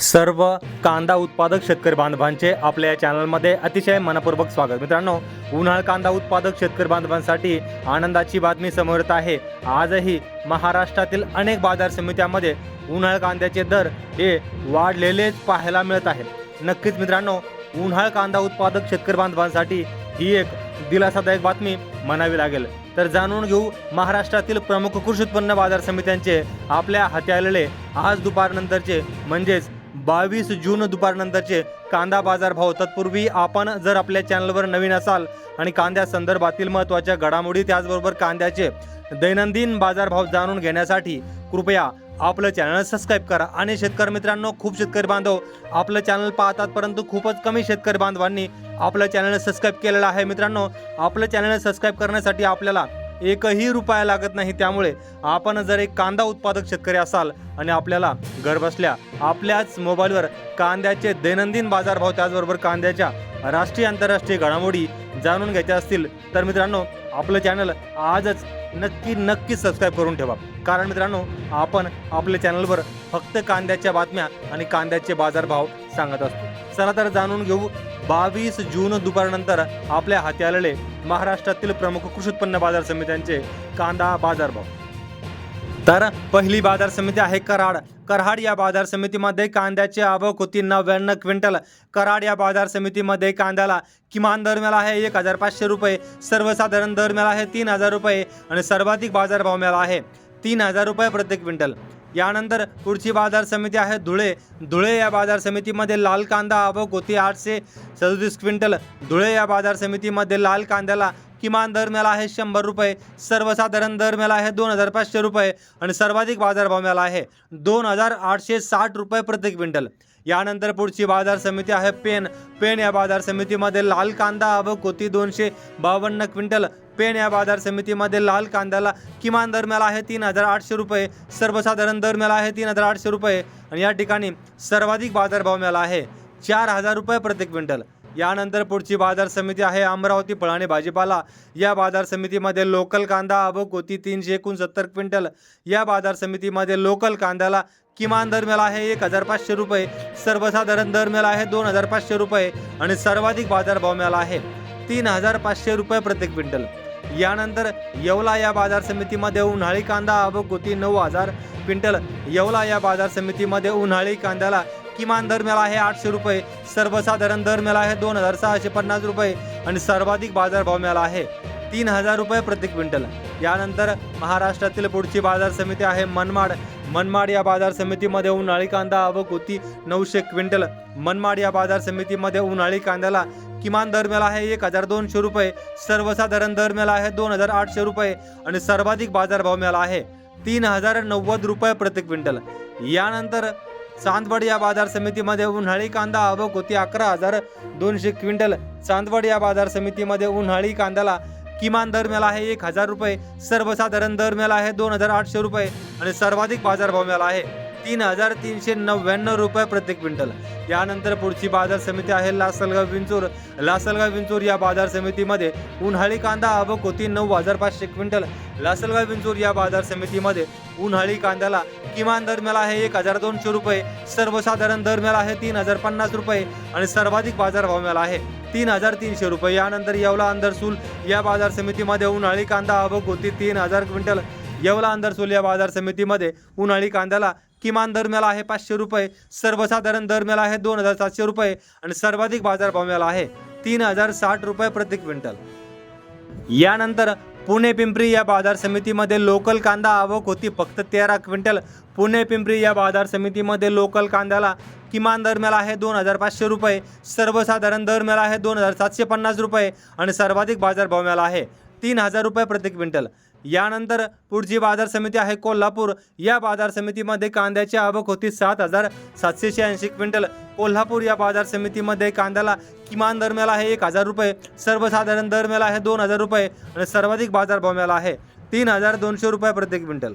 सर्व कांदा उत्पादक शेतकरी बांधवांचे आपल्या या चॅनलमध्ये अतिशय मनपूर्वक स्वागत. मित्रांनो उन्हाळ कांदा उत्पादक शेतकरी बांधवांसाठी आनंदाची बातमी समोर येत आहे. आजही महाराष्ट्रातील अनेक बाजार समित्यांमध्ये उन्हाळ कांद्याचे दर हे वाढलेलेच पाहायला मिळत आहेत. नक्कीच मित्रांनो उन्हाळ कांदा उत्पादक शेतकरी बांधवांसाठी ही एक दिलासादायक बातमी म्हणावी लागेल. तर जाणून घेऊ महाराष्ट्रातील प्रमुख कृषी उत्पन्न बाजार समित्यांचे आपल्या हाती आलेले आज दुपारनंतरचे म्हणजेच बावीस जून दुपारनंतरचे कांदा बाजार भाव तत्पूर्वी आपण जर आपल्या चॅनलवर नवीन असाल आणि कांद्या संदर्भातील महत्त्वाच्या घडामोडी त्याचबरोबर कांद्याचे दैनंदिन बाजारभाव जाणून घेण्यासाठी कृपया आपलं चॅनल सबस्क्राईब करा. आणि शेतकरी मित्रांनो खूप शेतकरी बांधव आपलं चॅनल पाहतात परंतु खूपच कमी शेतकरी बांधवांनी आपलं चॅनल सबस्क्राईब केलेलं आहे. मित्रांनो आपलं चॅनल सबस्क्राईब करण्यासाठी आपल्याला एकही रुपया लागत नाही. त्यामुळे आपण जर एक कांदा उत्पादक शेतकरी असाल आणि आपल्याला घरबसल्या आपल्याच मोबाईलवर कांद्याचे दैनंदिन बाजारभाव त्याचबरोबर कांद्याच्या राष्ट्रीय आंतरराष्ट्रीय घडामोडी जाणून घ्यायच्या असतील. तर मित्रांनो आपलं चॅनल आजच नक्की नक्की सबस्क्राईब करून ठेवा. कारण मित्रांनो आपण आपल्या चॅनलवर फक्त कांद्याच्या बातम्या आणि कांद्याचे बाजारभाव सांगत असतो. चला तर जाणून घेऊ बावीस जून दुपारनंतर आपल्या हाती आलेले महाराष्ट्रातील प्रमुख कृषी उत्पन्न बाजार समित्यांचे कांदा बाजारभाव. तर पहिली बाजार समिती आहे कराड. कराड या बाजार समितीमध्ये कांद्याची आवक होती नव्याण्णव क्विंटल. कराड या बाजार समितीमध्ये कांद्याला किमान दर मिळाला आहे एक हजार पाचशे रुपये सर्वसाधारण दर मिळाला आहे तीन हजार रुपये आणि सर्वाधिक बाजारभाव मिळाला आहे तीन हजार रुपये प्रति क्विंटल. यानंतर पुढची बाजार समिती आहे धुळे. धुळे या बाजार समितीमध्ये लाल कांदा आवक होती आठशे सदोतीस क्विंटल. धुळे या बाजार समितीमध्ये लाल कांद्याला किमान दर मिळाला आहे शंभर रुपये सर्वसाधारण दर मिळाला आहे दोन हजार पाचशे रुपये आणि सर्वाधिक बाजारभाव मिळाला आहे दोन हजार आठशे साठ रुपये प्रति क्विंटल. यानंतर पुढची बाजार समिती आहे पेन. पेन या बाजार समितीमध्ये लाल कांदा व कोती दोनशे बावन्न क्विंटल. पेन या बाजार समितीमध्ये लाल कांद्याला किमान दर मिळाला आहे तीन हजार आठशे रुपये सर्वसाधारण दर मिळाला आहे तीन हजार आठशे रुपये आणि या ठिकाणी सर्वाधिक बाजारभाव मिळाला आहे चार हजार रुपये प्रति क्विंटल. यानंतर पुढची बाजार समिती आहे अमरावती फळ आणि भाजीपाला. या बाजार समितीमध्ये लोकल कांदा आवक होती तीनशे एकोणसत्तर क्विंटल. या बाजार समितीमध्ये लोकल कांद्याला किमान दर मिळाला आहे एक हजार पाचशे रुपये. सर्वसाधारण दर मिळाला आहे दोन हजार पाचशे रुपये आणि सर्वाधिक बाजारभाव मिळाला आहे तीन हजार पाचशे रुपये प्रति क्विंटल. यानंतर येवला या बाजार समितीमध्ये उन्हाळी कांदा आवक होती नऊ हजार क्विंटल. येवला या बाजार समितीमध्ये उन्हाळी कांद्याला किमान दर मिळाला आहे आठशे रुपये सर्वसाधारण दर मिळाला आहे दोन हजार सहाशे पन्नास रुपये आणि सर्वाधिक बाजारभाव मिळाला आहे तीन हजार रुपये प्रति क्विंटल. यानंतर महाराष्ट्रातील पुढची बाजार समिती आहे मनमाड. मनमाड या बाजार समितीमध्ये उन्हाळी कांदा आवक होती नऊशे क्विंटल. मनमाड या बाजार समितीमध्ये उन्हाळी कांद्याला किमान दर मिळाला आहे एक हजार दोनशे रुपये सर्वसाधारण दर मिळाला आहे दोन हजार आठशे रुपये आणि सर्वाधिक बाजारभाव मिळाला आहे तीन हजार नव्वद रुपये प्रति क्विंटल. यानंतर चांदवड या बाजार समितीमध्ये उन्हाळी कांदा आवक होती अकरा हजार दोनशे क्विंटल. चांदवड या बाजार समितीमध्ये उन्हाळी कांद्याला किमान दर मिळाला आहे एक हजार रुपये सर्वसाधारण दर मिळाला आहे दोन हजार आठशे रुपये आणि सर्वाधिक बाजारभाव मिळाला आहे. तीन हजार तीनशे नव्याण्णव रुपये प्रति क्विंटल. यानंतर पुढची बाजार समिती आहे लासलगाव विंचूर. लासलगाव विंचूर या बाजार समितीमध्ये उन्हाळी कांदा आवक होती नऊ हजार पाचशे क्विंटल. लासलगाव विंचूर या बाजार समितीमध्ये उन्हाळी कांद्याला किमान दर मिळाला आहे एक हजार दोनशे रुपये सर्वसाधारण दर मिळाला आहे तीन हजार पन्नास रुपये आणि सर्वाधिक बाजारभाव मिळाला आहे तीन हजार तीनशे रुपये. यानंतर येवला अंदरसूल या बाजार समितीमध्ये उन्हाळी कांदा आवक होती तीन हजार क्विंटल. येवला अंदरसूल या बाजार समितीमध्ये उन्हाळी कांद्याला किमान दर मिळाला आहे पाचशे रुपये सर्वसाधारण दर मिळाला आहे दोन हजार सातशे रुपये आणि सर्वाधिक बाजारभाव मिळाला आहे तीन हजार साठ रुपये प्रति क्विंटल. यानंतर पुणे पिंपरी या बाजार समितीमध्ये लोकल कांदा आवक होती फक्त तेरा क्विंटल. पुणे पिंपरी या बाजार समितीमध्ये लोकल कांद्याला किमान दर मिळाला आहे दोन हजार पाचशे रुपये सर्वसाधारण दर मिळाला आहे दोन हजार सातशे पन्नास रुपये आणि सर्वाधिक बाजारभाव मिळाला आहे तीन हजार रुपये प्रति क्विंटल. यानंतर पुढची बाजार समिती आहे कोल्हापूर. या बाजार समितीमध्ये कांद्याची आवक होती सात हजार सातशे शहाऐंशी क्विंटल. कोल्हापूर या बाजार समितीमध्ये कांद्याला किमान दर मिळाला आहे एक हजार रुपये सर्वसाधारण दर मिळाला आहे दोन हजार रुपये आणि सर्वाधिक बाजारभाव मिळाला आहे तीन हजार दोनशे रुपये प्रति क्विंटल.